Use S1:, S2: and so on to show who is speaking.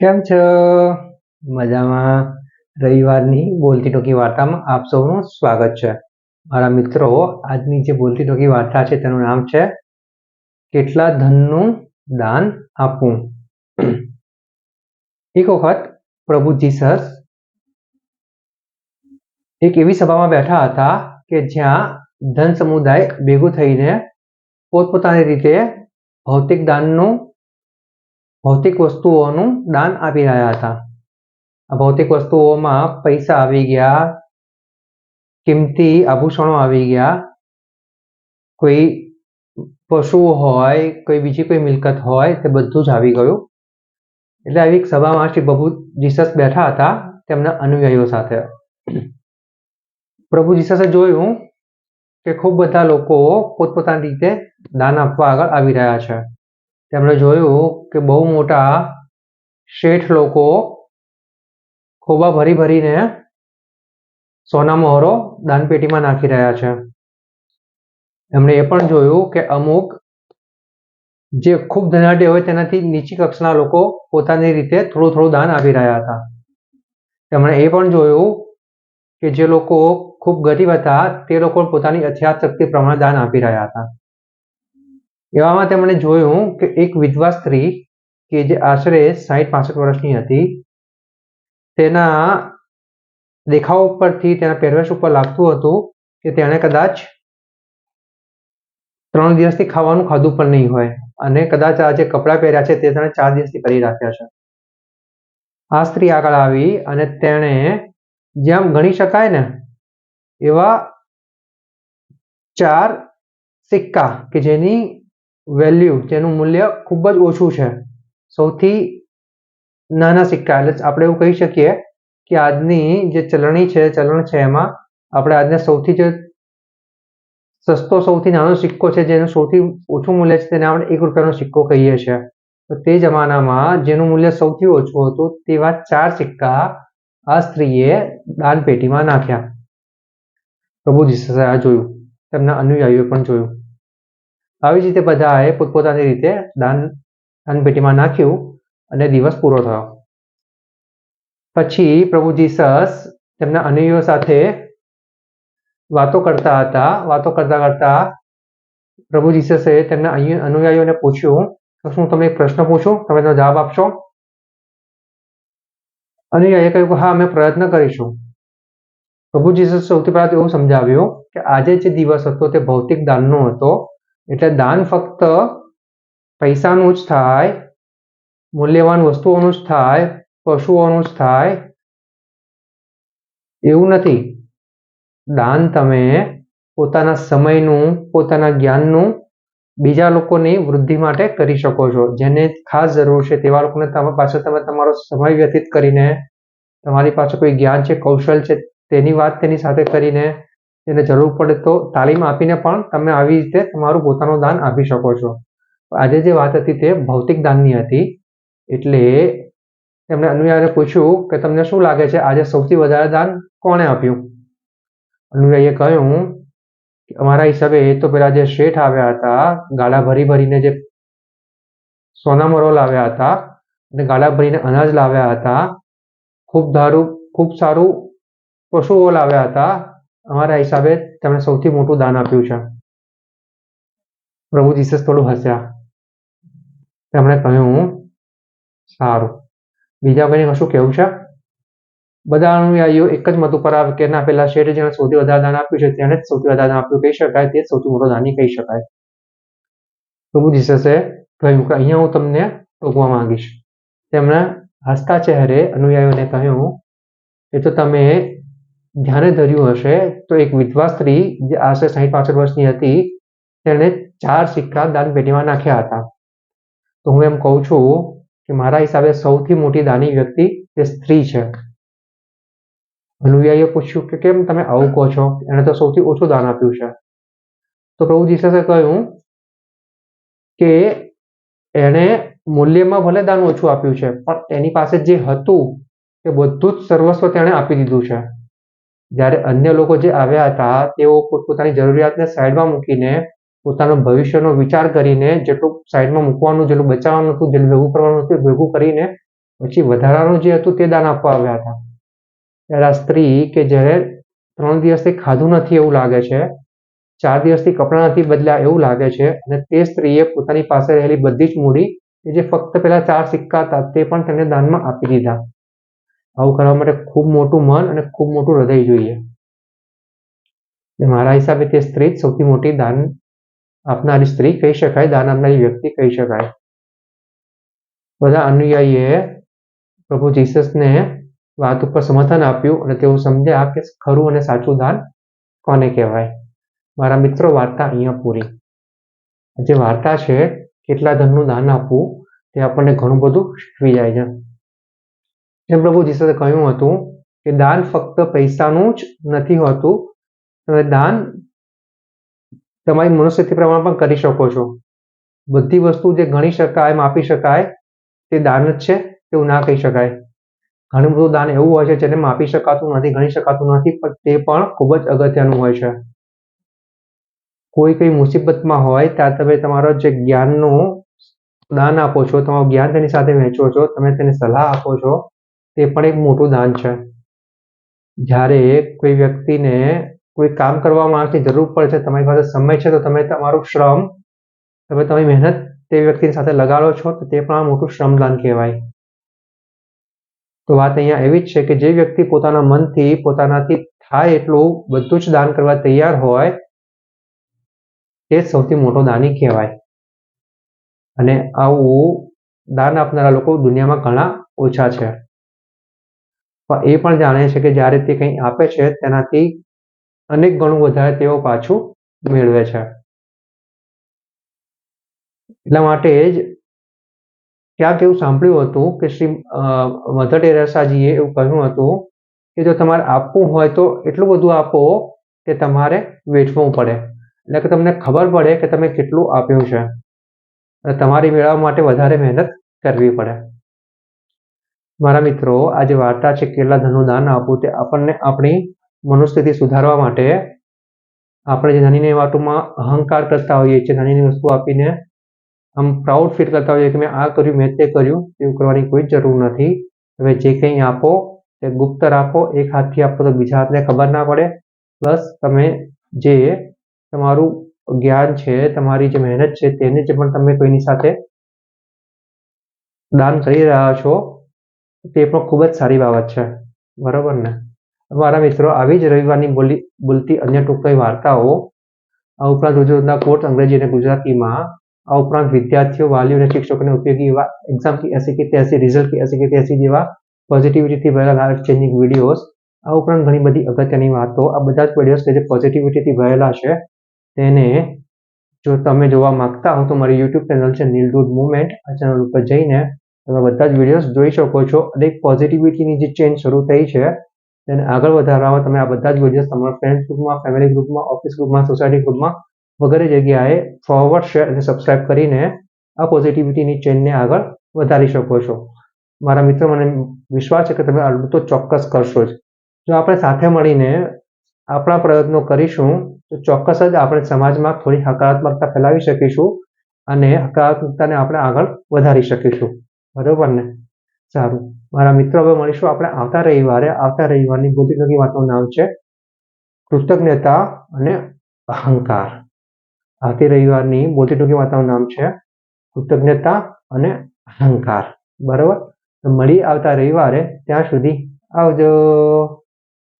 S1: કેમ છો? મજામાં. રવિવારની બોલતી ટોકી વાર્તામાં આપ સૌનું સ્વાગત છે. મારા મિત્રો, આજની જે બોલતી ટોકી વાર્તા છે તેનું નામ છે, કેટલા ધનનું દાન આપવું? એક વખત પ્રભુ જીસસ એક એવી સભામાં બેઠા હતા કે જ્યાં ધન સમુદાય ભેગું થઈને પોતપોતાની રીતે ભૌતિક દાનનું ભૌતિક વસ્તુઓનું દાન આપી રહ્યા હતા. આ ભૌતિક વસ્તુઓમાં પૈસા આવી ગયા, કિંમતી આભૂષણો આવી ગયા. કોઈ પશુઓ હોય, કોઈ બીજી કોઈ મિલકત હોય, તે બધું જ આવી ગયું. એટલે આવી એક સભામાં શ્રી પ્રભુ જીસસ બેઠા હતા, તેમના અનુયાયીઓ સાથે. પ્રભુ જીસસે જોયું કે ખૂબ બધા લોકો પોતપોતાની રીતે દાન આપવા આગળ આવી રહ્યા છે. તેમણે જોયું કે બહુ મોટા શેઠ લોકો ખોબા ભરી ભરીને સોના મોહરો દાનપેટીમાં નાખી રહ્યા છે. એમણે એ પણ જોયું કે અમુક જે ખૂબ ધનાઢ્ય હોય તેનાથી નીચી કક્ષાના લોકો પોતાની રીતે થોડું થોડું દાન આપી રહ્યા હતા. તેમણે એ પણ જોયું કે જે લોકો ખૂબ ગરીબ હતા તે લોકો પોતાની અથિયાત શક્તિ પ્રમાણે દાન આપી રહ્યા હતા. એવામાં તેમણે જોયું કે એક વિધવા સ્ત્રી કે જે આશરે સાહીઠ પાસઠ વર્ષની હતી, તેના દેખાવ ઉપરથી, તેના પહેરવેશ ઉપર લાગતું હતું કે તેણે કદાચ ત્રણ દિવસથી ખાવાનું ખાધું પણ નહીં હોય અને કદાચ આ જે કપડાં પહેર્યા છે તે તેણે ચાર દિવસથી કરી રાખ્યા છે. આ સ્ત્રી આગળ આવી અને તેણે જેમ ગણી શકાય ને એવા ચાર સિક્કા કે જેની વેલ્યુ જેનું મૂલ્ય ખૂબ જ ઓછું છે. સૌથી નાના સિક્કા, એટલે આપણે એવું કહી શકીએ કે આજની જે ચલણી છે, ચલણ છે એમાં આપણે આજને સૌથી જે સસ્તો, સૌથી નાનો સિક્કો છે, જેનું સૌથી ઓછું મૂલ્ય છે, તેને આપણે એક રૂપિયાનો સિક્કો કહીએ છીએ. તો તે જમાનામાં જેનું મૂલ્ય સૌથી ઓછું હતું, તેવા ચાર સિક્કા આ સ્ત્રીએ દાન પેટીમાં નાખ્યા. પ્રભુ જીસસે આ જોયું. તેમના અનુયાયીઓ પણ જોયું. આવી જ રીતે બધાએ પોતપોતાની રીતે દાન દાનપેટીમાં નાખ્યું અને દિવસ પૂરો થયો. પછી પ્રભુ જીસસ તેમના અનુયાયીઓ સાથે વાતો કરતા હતા. વાતો કરતા કરતા પ્રભુ જીસસે તેમના અનુયાયીઓને પૂછ્યું તો શું તમે એક પ્રશ્ન પૂછું? તમે તેનો જવાબ આપશો? અનુયાયીએ કહ્યું કે હા, અમે પ્રયત્ન કરીશું. પ્રભુ જીસસ સૌથી પહેલા એવું સમજાવ્યું કે આજે જે દિવસ હતો તે ભૌતિક દાનનો હતો. એટલે દાન ફક્ત પૈસાનું જ થાય, મૂલ્યવાન વસ્તુઓનું જ થાય, પશુઓનું જ થાય, એવું નથી. દાન તમે પોતાના સમયનું, પોતાના જ્ઞાનનું બીજા લોકોની વૃદ્ધિ માટે કરી શકો છો. જેને ખાસ જરૂર છે તેવા લોકોને તમારી પાસે તમે તમારો સમય વ્યતીત કરીને, તમારી પાસે કોઈ જ્ઞાન છે, કૌશલ છે, તેની વાત તેની સાથે કરીને તેને જરૂર પડે તો તાલીમ આપીને પણ તમે આવી રીતે તમારું પોતાનું દાન આપી શકો છો. આજે જે વાત હતી તે ભૌતિક દાનની હતી. એટલે એમણે અનુયાયીને પૂછ્યું કે તમને શું લાગે છે, આજે સૌથી વધારે દાન કોણે આપ્યું? અનુયાયીએ કહ્યું કે અમારા હિસાબે એ તો પેલા જે શેઠ આવ્યા હતા, ગાળા ભરી ભરીને જે સોના મરો લાવ્યા હતા અને ગાળા ભરીને અનાજ લાવ્યા હતા, ખૂબ ધારું ખૂબ સારું પશુઓ લાવ્યા હતા અમારા હિસાબે તેમણે સૌથી મોટું દાન આપ્યું છે. પ્રભુ જીસસ થોડું હસ્યા. તેમણે કહ્યું સારું. બીજા કોઈને કશું કહેવું છે? બધા અનુયાયીઓ એક જ મત ઉપર આવે કે ના, પેલા શેઠે જેને સૌથી વધારે દાન આપ્યું છે તેને જ સૌથી વધારે દાન આપ્યું, કહી શકાય, તે સૌથી મોટો દાની કહી શકાય. પ્રભુ જીસસે કહ્યું કે અહીંયા હું તમને ટોકવા માંગીશ. તેમણે હસતા ચહેરે અનુયાયીઓને કહ્યું, એ તો તમે ધ્યાને ધર્યું હશે, તો એક વિધવા સ્ત્રી જે આશરે સાહીઠ પાસઠ વર્ષની હતી, તેણે ચાર સિક્કા દાન પેટીમાં નાખ્યા હતા. તો હું એમ કહું છું કે મારા હિસાબે સૌથી મોટી દાની વ્યક્તિ તે સ્ત્રી છે. અનુયાયીએ પૂછ્યું કે કેમ તમે આવું કહો છો? એણે તો સૌથી ઓછું દાન આપ્યું છે. તો પ્રભુ જીસસે કહ્યું કે એણે મૂલ્યમાં ભલે દાન ઓછું આપ્યું છે, પણ એની પાસે જે હતું તે બધું જ સર્વસ્વ તેણે આપી દીધું છે. જ્યારે અન્ય લોકો જે આવ્યા હતા, તેઓ પોતપોતાની જરૂરિયાતને સાઈડમાં મૂકીને, પોતાનો ભવિષ્યનો વિચાર કરીને જેટલું સાઈડમાં મૂકવાનું, જેટલું બચાવવાનું હતું, જેટલું ભેગું કરવાનું હતું ભેગું કરીને પછી વધારાનું જે હતું તે દાન આપવા આવ્યા હતા. ત્યારે આ સ્ત્રી કે જ્યારે ત્રણ દિવસથી ખાધું નથી એવું લાગે છે, ચાર દિવસથી કપડાં નથી બદલ્યા એવું લાગે છે, અને તે સ્ત્રીએ પોતાની પાસે રહેલી બધી જ મૂડી કે જે ફક્ત પેલા ચાર સિક્કા હતા તે પણ તેને દાનમાં આપી દીધા. આવું કરવા માટે ખૂબ મોટું મન અને ખૂબ મોટું હૃદય જોઈએ. મારા હિસાબે તે સ્ત્રી સૌથી મોટી દાન આપનારી સ્ત્રી કહી શકાય, દાન આપનારી વ્યક્તિ કહી શકાય. બધા અનુયાયીએ પ્રભુ જીસસને વાત ઉપર સમર્થન આપ્યું અને તેઓ સમજ્યા કે ખરું અને સાચું દાન કોને કહેવાય? મારા મિત્રો, વાર્તા અહીંયા પૂરી. જે વાર્તા છે, કેટલા ધનનું દાન આપવું, તે આપણને ઘણું બધું શીખવી જાય છે. જેમ પ્રભુ જીસસે કહ્યું હતું કે દાન ફક્ત પૈસાનું જ નથી હોતું, તમે દાન તમારી મનુષ્યથી પ્રમાણે પણ કરી શકો છો. બધી વસ્તુ જે ગણી શકાય, માપી શકાય, તે દાન જ છે, તેવું ના કહી શકાય. ઘણું બધું દાન એવું હોય છે જેને માપી શકાતું નથી, ગણી શકાતું નથી, પણ તે પણ ખૂબ જ અગત્યનું હોય છે. કોઈ કઈ મુસીબતમાં હોય, ત્યાં તમે તમારો જે જ્ઞાનનું દાન આપો છો, તમારું જ્ઞાન તેની સાથે વહેંચો છો, તમે તેને સલાહ આપો છો તે પણ એક મોટું દાન છે. જ્યારે કોઈ વ્યક્તિને કોઈ કામ કરવા માણસની જરૂર પડશે તમારી પાસે સમય છે, તો તમે તમારું શ્રમ, તમે તમારી મહેનત તે વ્યક્તિની સાથે લગાડો છો, તો તે પણ આ મોટું શ્રમદાન કહેવાય. તો વાત અહીંયા એવી જ છે કે જે વ્યક્તિ પોતાના મનથી, પોતાનાથી થાય એટલું બધું જ દાન કરવા તૈયાર હોય, તે સૌથી મોટો દાની કહેવાય. અને આવું દાન આપનારા લોકો દુનિયામાં ઘણા ઓછા છે. એ પણ જાણે છે કે જ્યારે તે કંઈ આપે છે, તેનાથી અનેક ગણું વધારે તેઓ પાછું મેળવે છે. એટલા માટે જ ક્યાંક એવું સાંભળ્યું હતું કે શ્રી મધર ટેરેસાજીએ એવું કહ્યું હતું કે જો તમારે આપવું હોય તો એટલું બધું આપો કે તમારે વેચવું પડે. એટલે કે તમને ખબર પડે કે તમે કેટલું આપ્યું છે. તમારી મેળવવા માટે વધારે મહેનત કરવી પડે. મારા મિત્રો આ જે વાર્તા છે કેટલા ધનનું દાન આપવું. તે આપણને આપણી મનુસ્થિતિ સુધારવા માટે આપણે જે નાની વાતોમાં અહંકાર કરતા હોઈએ છીએ નાની વસ્તુ આપીને આમ પ્રાઉડ ફીલ કરતા હોઈએ કે મેં આ કર્યું, મેં તે કર્યું એવું કરવાની કોઈ જરૂર નથી. હવે જે કંઈ આપો, તે ગુપ્ત રાખો એક હાથથી આપો તો બીજા હાથને ખબર ના પડે. પ્લસ તમે જે તમારું જ્ઞાન છે, તમારી જે મહેનત છે, તેને જે પણ તમે કોઈની સાથે દાન કરી રહ્યા છો તે પણ ખૂબ જ સારી બાબત છે. બરાબર ને? મારા મિત્રો, આવી જ રવિવારની બોલી, બોલતી અન્ય ટૂંકાઈ વાર્તાઓ, આ ઉપરાંત રોજના કોર્સ અંગ્રેજી અને ગુજરાતીમાં, આ ઉપરાંત વિદ્યાર્થીઓ, વાલીઓ અને શિક્ષકોને ઉપયોગી એવા એક્ઝામ કે એસી કે ત્યાસી રિઝલ્ટ કે એસી કે ત્યાસી જેવા પોઝિટિવિટીથી ભરેલા લાઈફ ચેન્જિંગ વિડીયોઝ આ ઉપરાંત ઘણી બધી અગત્યની વાતો, આ બધા જ વિડીયોઝ જે પોઝિટિવિટીથી ભરેલા છે, તેને જો તમે જોવા માંગતા હો તો મારી યુટ્યુબ ચેનલ છે નીલડુડ મુવમેન્ટ આ ચેનલ ઉપર જઈને તમે બધા જ વિડીયોઝ જોઈ શકો છો અને એક પોઝિટિવિટીની જે ચેન્જ શરૂ થઈ છે, તેને આગળ વધારવામાં તમે આ બધા જ વિડીયોઝ તમારા ફ્રેન્ડ ગ્રુપમાં ફેમિલી ગ્રુપમાં ઓફિસ ગ્રુપમાં સોસાયટી ગ્રુપમાં વગેરે જગ્યાએ ફોરવર્ડ શેર અને સબસ્ક્રાઇબ કરીને આ પોઝિટિવિટીની ચેનને આગળ વધારી શકો છો. મારા મિત્રો, મને વિશ્વાસ છે કે તમે આ તો ચોક્કસ કરશો જ. જો આપણે સાથે મળીને આપણા પ્રયત્નો કરીશું, તો ચોક્કસ જ આપણે સમાજમાં થોડી હકારાત્મકતા ફેલાવી શકીશું અને હકારાત્મકતાને આપણે આગળ વધારી શકીશું. બરોબર ને? સારું. મારા મિત્રો હવે મળીશું. આપણે આવતા રવિવારે, આવતા રવિવારની બુદ્ધિનોકી વાતનું નામ છે કૃતજ્ઞતા અને અહંકાર. આવતી રવિવારની બોલતી ટૂંકી નામ છે કૃતજ્ઞતા અને અહંકાર. બરાબર? મળી આવતા રવિવારે. ત્યાં સુધી આવજો.